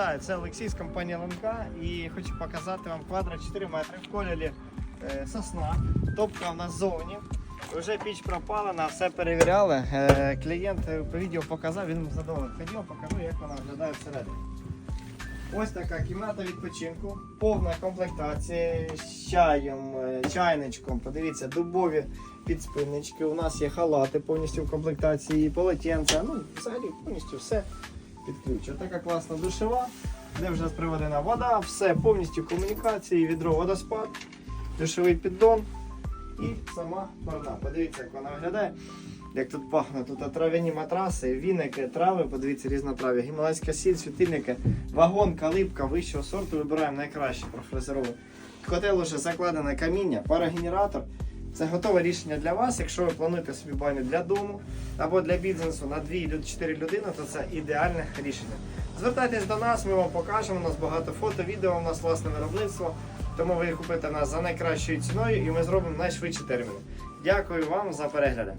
Вітаю, це Олексій з компанії ЛНК і хочу показати вам квадрат 4 метри в кольорі е, сосна. Топка в нас зовні. Вже піч пропалена, все перевіряли. Е, клієнт відео показав, він задоволений. Ходімо, покажу, як вона виглядає всередині. Ось така кімната відпочинку, повна комплектація з чаєм, е, чайничком. Подивіться, дубові підспиннички. У нас є халати повністю в комплектації, полотенця. Ну, взагалі повністю все під ключ. Така класна душева, де вже приведена вода, все повністю комунікації, відро водоспад, душовий піддон і сама парна. Подивіться, як вона виглядає. Як тут пахне, тут трав'яні матраси, віники, трави, подивіться, різнотрав'я, гімалайська сіль, світильники, вагон, калипка вищого сорту. Вибираємо найкраще профрезерований. Котел уже закладене каміння, парогенератор. Це готове рішення для вас. Якщо ви плануєте собі баню для дому або для бізнесу на 2-4 людини, то це ідеальне рішення. Звертайтесь до нас, ми вам покажемо. У нас багато фото, відео, у нас власне виробництво. Тому ви купите нас за найкращою ціною і ми зробимо найшвидші терміни. Дякую вам за перегляди.